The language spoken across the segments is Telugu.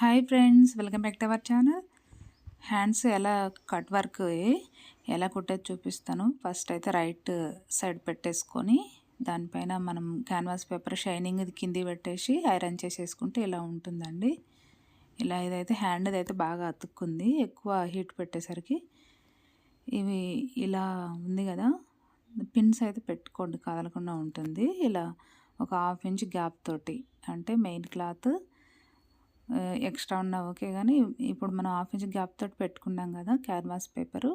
Hi friends welcome back to our channel hands ఎలా కట్ వర్క్ ఎలా కుట్టేది చూపిస్తాను. ఫస్ట్ అయితే రైట్ సైడ్ పెట్టేసుకొని దానిపైన మనం క్యాన్వాస్ పేపర్ షైనింగ్ కింది పెట్టేసి ఐరన్ చేసేసుకుంటే ఇలా ఉంటుందండి. ఇలా ఇదైతే హ్యాండ్ అయితే బాగా అతుక్కుంది ఎక్కువ హీట్ పెట్టేసరికి. ఇవి ఇలా ఉంది కదా పిన్స్ అయితే పెట్టుకోండి కదలకుండా ఉంటుంది. ఇలా ఒక హాఫ్ ఇంచ్ గ్యాప్ తోటి అంటే మెయిన్ క్లాత్ ఎక్స్ట్రా ఉన్నా ఓకే కానీ ఇప్పుడు మనం హాఫ్ ఇంచ్ గ్యాప్ తోటి పెట్టుకున్నాం కదా క్యాన్వాస్ పేపరు.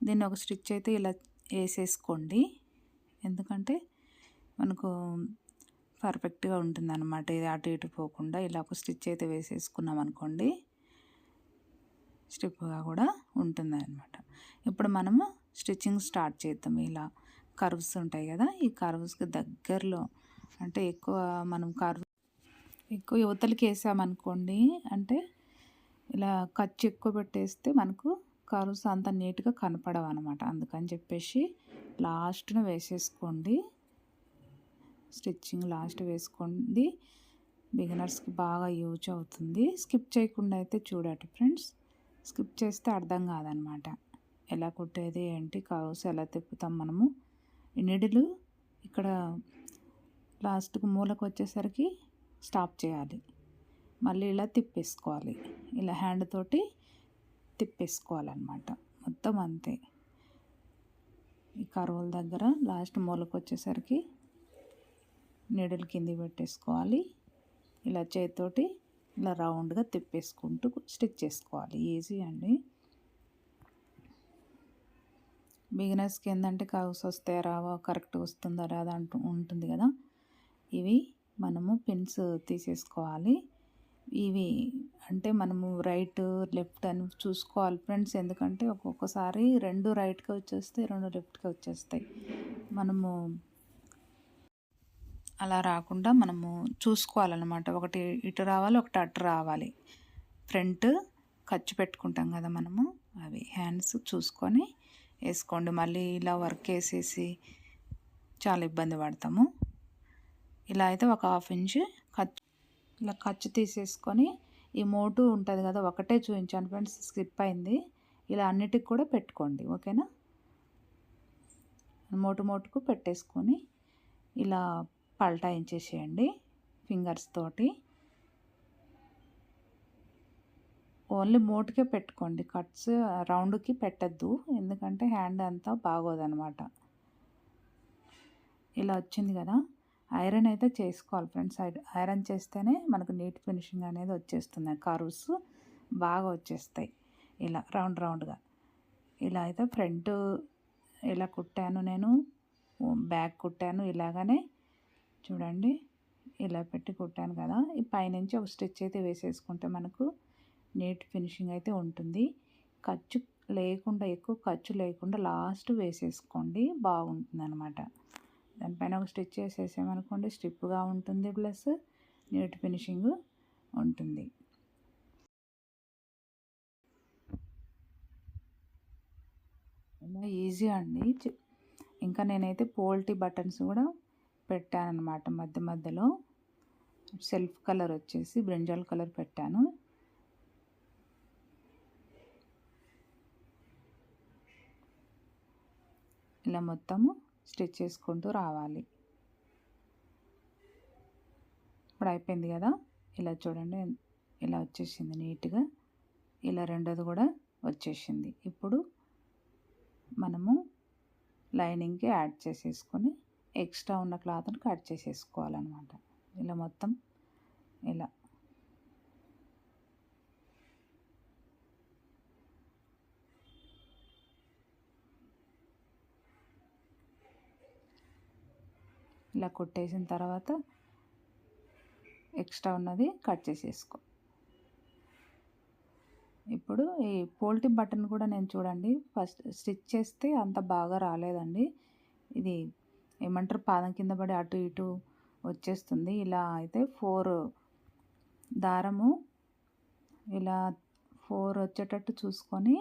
దీన్ని ఒక స్టిచ్ అయితే ఇలా వేసేసుకోండి. ఎందుకంటే మనకు పర్ఫెక్ట్గా ఉంటుంది అనమాట ఇది అటు ఇటు పోకుండా ఇలా ఒక స్టిచ్ అయితే వేసేసుకున్నాం అనుకోండి స్టిప్గా కూడా ఉంటుంది అనమాట ఇప్పుడు మనము స్టిచ్చింగ్ స్టార్ట్ చేద్దాం. ఇలా కర్వ్స్ ఉంటాయి కదా ఈ కర్వ్స్కి దగ్గరలో అంటే ఎక్కువ మనం కర్వ్ ఎక్కువ యువతలకి వేసామనుకోండి అంటే ఇలా ఖర్చు ఎక్కువ పెట్టేస్తే మనకు కరువుస్ అంత నీట్గా కనపడవు అనమాట అందుకని చెప్పేసి లాస్ట్ను వేసేసుకోండి. స్టిచ్చింగ్ లాస్ట్ వేసుకోండి. బిగినర్స్కి బాగా యూజ్ అవుతుంది. స్కిప్ చేయకుండా అయితే చూడట ఫ్రెండ్స్. స్కిప్ చేస్తే అర్థం కాదనమాట. ఎలా కుట్టేది ఏంటి కర్వ్స్ ఎలా తిప్పుతాం మనము. నిడులు ఇక్కడ లాస్ట్కి మూలకు వచ్చేసరికి స్టాప్ చేయాలి. మళ్ళీ ఇలా తిప్పేసుకోవాలి. ఇలా హ్యాండ్ తోటి తిప్పేసుకోవాలన్నమాట. మొత్తం అంతే. ఈ కరువుల దగ్గర లాస్ట్ మూలకు వచ్చేసరికి నీడలు కింది పెట్టేసుకోవాలి. ఇలా చేతితోటి ఇలా రౌండ్గా తిప్పేసుకుంటూ స్టిచ్ చేసుకోవాలి. ఈజీ అండి. బిగినర్స్కి ఏంటంటే కవర్స్ వస్తాయా రావా కరెక్ట్ వస్తుందా రాదా అంటూ ఉంటుంది కదా. ఇవి మనము పిన్స్ తీసేసుకోవాలి. ఇవి అంటే మనము రైట్ లెఫ్ట్ అని చూసుకోవాలి ఫ్రెండ్స్. ఎందుకంటే ఒక్కొక్కసారి రెండు రైట్గా వచ్చేస్తాయి రెండు లెఫ్ట్గా వచ్చేస్తాయి. మనము అలా రాకుండా మనము చూసుకోవాలన్నమాట. ఒకటి ఇటు రావాలి ఒకటి అటు రావాలి. ఫ్రంట్ ఖర్చు పెట్టుకుంటాం కదా మనము. అవి హ్యాండ్స్ చూసుకొని వేసుకోండి. మళ్ళీ ఇలా వర్క్ వేసేసి చాలా ఇబ్బంది పడతాము. ఇలా అయితే ఒక హాఫ్ ఇంచ్ ఖర్చు ఇలా ఖర్చు తీసేసుకొని ఈ మోటు ఉంటుంది కదా ఒకటే చూపించాను ఫ్రెండ్స్ స్కిప్ అయింది. ఇలా అన్నిటికి కూడా పెట్టుకోండి ఓకేనా? మోటు మోటుకు పెట్టేసుకొని ఇలా పల్టాయించేసేయండి ఫింగర్స్ తోటి. ఓన్లీ మోటుకే పెట్టుకోండి కట్స్ రౌండ్కి పెట్టద్దు ఎందుకంటే హ్యాండ్ అంతా బాగోదనమాట. ఇలా వచ్చింది కదా ఐరన్ అయితే చేసుకోవాలి ఫ్రెండ్స్. ఐరన్ చేస్తేనే మనకు నీట్ ఫినిషింగ్ అనేది వచ్చేస్తుంది. కరుస్ బాగా వచ్చేస్తాయి. ఇలా రౌండ్ రౌండ్గా. ఇలా అయితే ఫ్రంట్ ఇలా కుట్టాను నేను. బ్యాక్ కుట్టాను. ఇలాగనే చూడండి. ఇలా పెట్టి కుట్టాను కదా. ఈ పైనుంచి ఒక స్టిచ్ అయితే వేసేసుకుంటే మనకు నీట్ ఫినిషింగ్ అయితే ఉంటుంది. ఖర్చు లేకుండా ఎక్కువ ఖర్చు లేకుండా లాస్ట్ వేసేసుకోండి. బాగుంటుంది అనమాట దానిపైన ఒక స్టిచ్ చేసేసామనుకోండి స్టిప్గా ఉంటుంది ప్లస్ నీట్ ఫినిషింగ్ ఉంటుంది. ఈజీ అండి. ఇంకా నేనైతే పోల్టీ బటన్స్ కూడా పెట్టానమాట మధ్య మధ్యలో. సెల్ఫ్ కలర్ వచ్చేసి బ్రింజాల్ కలర్ పెట్టాను. ఇలా మొత్తము స్టిచ్ చేసుకుంటూ రావాలి. ఇప్పుడు అయిపోయింది కదా? ఇలా చూడండి ఇలా వచ్చేసింది నీట్గా. ఇలా రెండోది కూడా వచ్చేసింది. ఇప్పుడు మనము లైనింగ్కి యాడ్ చేసేసుకొని ఎక్స్ట్రా ఉన్న క్లాత్ని కట్ చేసేసుకోవాలన్నమాట. ఇలా మొత్తం ఇలా ఇలా కొట్టేసిన తర్వాత ఎక్స్ట్రా ఉన్నది కట్ చేసేసుకో. ఇప్పుడు ఈ పోల్టీ బటన్ కూడా నేను చూడండి. ఫస్ట్ స్టిచ్ చేస్తే అంత బాగా రాలేదండి. ఇది ఏమంటారు? పాదం కింద పడి అటు ఇటు వచ్చేస్తుంది. ఇలా అయితే ఫోర్ దారము ఇలా ఫోర్ వచ్చేటట్టు చూసుకొని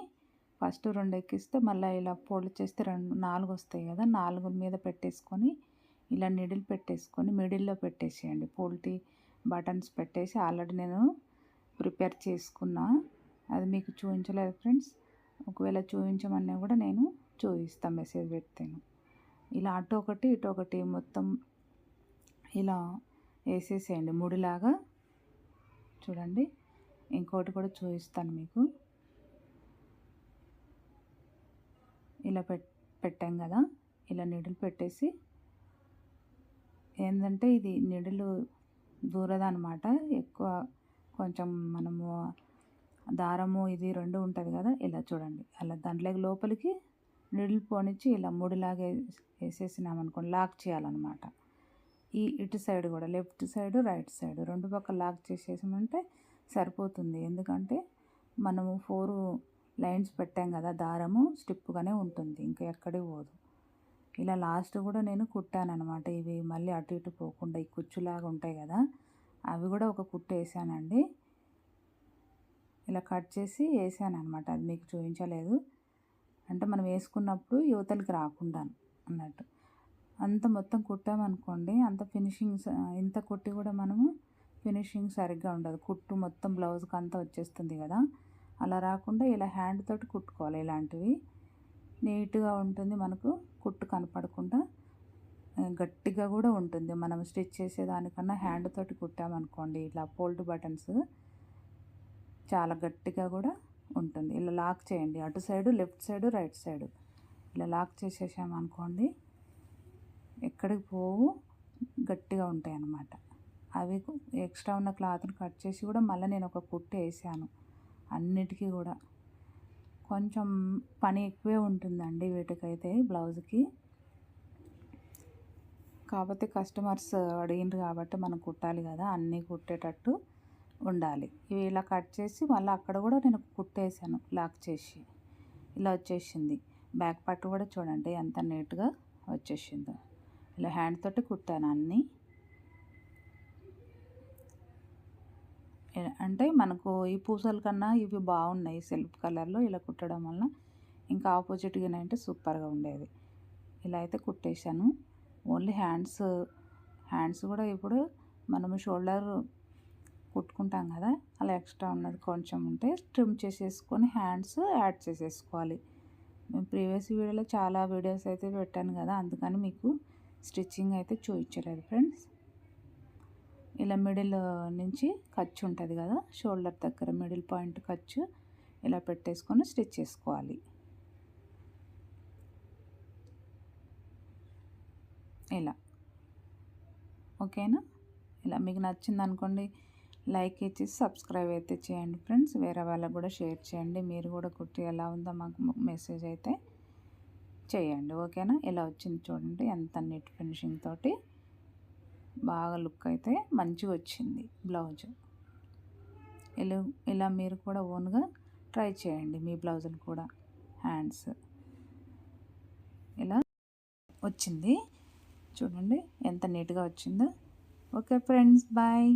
ఫస్ట్ రెండు ఎక్కిస్తే మళ్ళీ ఇలా ఫోల్డ్ చేస్తే రెండు నాలుగు వస్తాయి కదా నాలుగు మీద పెట్టేసుకొని ఇలా నిడిల్ పెట్టేసుకొని మిడిల్లో పెట్టేసేయండి. పోల్టీ బటన్స్ పెట్టేసి ఆల్రెడీ నేను ప్రిపేర్ చేసుకున్నా. అది మీకు చూపించలేదు ఫ్రెండ్స్. ఒకవేళ చూపించమన్నా కూడా నేను చూపిస్తాను మెసేజ్ పెడతాను. ఇలా అటు ఒకటి ఇటు ఒకటి మొత్తం ఇలా వేసేసేయండి. ముడిలాగా చూడండి. ఇంకోటి కూడా చూపిస్తాను మీకు. ఇలా పెట్ పెట్టాం కదా. ఇలా నీడలు పెట్టేసి ఏంటంటే ఇది నీడలు దూరదనమాట ఎక్కువ కొంచెం మనము దారము ఇది రెండు ఉంటుంది కదా ఇలా చూడండి. అలా దాంట్లోకి లోపలికి నీళ్ళు పోనిచ్చి ఇలా ముడిలాగా వేసేసినాం అనుకోండి లాక్ చేయాలన్నమాట. ఈ ఇటు సైడ్ కూడా లెఫ్ట్ సైడ్ రైట్ సైడ్ రెండు పక్క లాక్ చేసేసామంటే సరిపోతుంది. ఎందుకంటే మనము ఫోర్ లైన్స్ పెట్టాం కదా దారము స్టిప్గానే ఉంటుంది ఇంకా ఎక్కడికి పోదు. ఇలా లాస్ట్ కూడా నేను కుట్టాను అనమాట ఇవి మళ్ళీ అటు ఇటు పోకుండా ఈ కుచ్చులాగా ఉంటాయి కదా అవి కూడా ఒక కుట్టు వేసానండి. ఇలా కట్ చేసి వేసాను అనమాట అది మీకు చూపించలేదు. అంటే మనం వేసుకున్నప్పుడు యువతలకి రాకుండా అన్నట్టు. అంత మొత్తం కుట్టామనుకోండి అంత ఫినిషింగ్ ఇంత కుట్టి కూడా మనము ఫినిషింగ్ సరిగ్గా ఉండదు. కుట్టు మొత్తం బ్లౌజ్కి అంతా వచ్చేస్తుంది కదా. అలా రాకుండా ఇలా హ్యాండ్ తోటి కుట్టుకోవాలి ఇలాంటివి. నీట్గా ఉంటుంది మనకు కుట్టు కనపడకుండా. గట్టిగా కూడా ఉంటుంది. మనం స్టిచ్ చేసేదానికన్నా హ్యాండ్ తోటి కుట్టామనుకోండి ఇలా ఫోల్డ్ బటన్స్ చాలా గట్టిగా కూడా ఉంటుంది. ఇలా లాక్ చేయండి. అటు side left side right side ఇలా లాక్ చేసేసామనుకోండి ఎక్కడికి పోవు గట్టిగా ఉంటాయి అన్నమాట అవి ఎక్స్ట్రా ఉన్న క్లాత్ని కట్ చేసి కూడా మళ్ళీ నేను ఒక కుట్టు వేసాను. అన్నిటికీ కూడా కొంచెం పని ఎక్కువే ఉంటుందండి వీటికైతే బ్లౌజ్కి. కాకపోతే కస్టమర్స్ అడిగిండ్రు కాబట్టి మనం కుట్టాలి కదా అన్నీ కుట్టేటట్టు ఉండాలి. ఇవి ఇలా కట్ చేసి మళ్ళీ అక్కడ కూడా నేను కుట్టేసాను లాక్ చేసి. ఇలా వచ్చేసింది. బ్యాక్ పట్టు కూడా చూడండి ఎంత నీట్గా వచ్చేసిందో. ఇలా హ్యాండ్ తోటి కుట్టాను అన్నీ. అంటే మనకు ఈ పూసల కన్నా ఇవి బాగున్నాయి సెల్ఫ్ కలర్లో ఇలా కుట్టడం వల్ల ఇంకా ఆపోజిట్గా అంటే సూపర్గా ఉండేది. ఇలా అయితే కుట్టేశాను. ఓన్లీ హ్యాండ్స్ హ్యాండ్స్ కూడా ఇప్పుడు మనము షోల్డర్ కుట్టుకుంటాం కదా అలా ఎక్స్ట్రా ఉన్నది కొంచెం ఉంటే ట్రిమ్ చేసేసుకొని హ్యాండ్స్ యాడ్ చేసేసుకోవాలి. మేము ప్రీవియస్ వీడియోలో చాలా వీడియోస్ అయితే పెట్టాను కదా అందుకని మీకు స్టిచ్చింగ్ అయితే చూపించలేదు ఫ్రెండ్స్. ఇలా మిడిల్ నుంచి ఖర్చు ఉంటుంది కదా షోల్డర్ దగ్గర మిడిల్ పాయింట్ ఖర్చు ఇలా పెట్టేసుకొని స్టిచ్ చేసుకోవాలి. ఇలా. ఓకేనా? ఇలా మీకు నచ్చింది అనుకోండి లైక్ ఇచ్చి సబ్స్క్రైబ్ అయితే చేయండి ఫ్రెండ్స్. వేరే వాళ్ళకు కూడా షేర్ చేయండి. మీరు కూడా కుట్టి ఎలా ఉందో మాకు మెసేజ్ అయితే చేయండి. ఓకేనా? ఇలా వచ్చింది చూడండి ఎంత నీట్ ఫినిషింగ్ తోటి. బాగా లుక్ అయితే మంచిగా వచ్చింది బ్లౌజ్. ఇలా ఇలా మీరు కూడా ఓన్గా ట్రై చేయండి మీ బ్లౌజులు కూడా హ్యాండ్స్. ఇలా వచ్చింది. చూడండి ఎంత నీట్గా వచ్చిందో. Okay friends bye.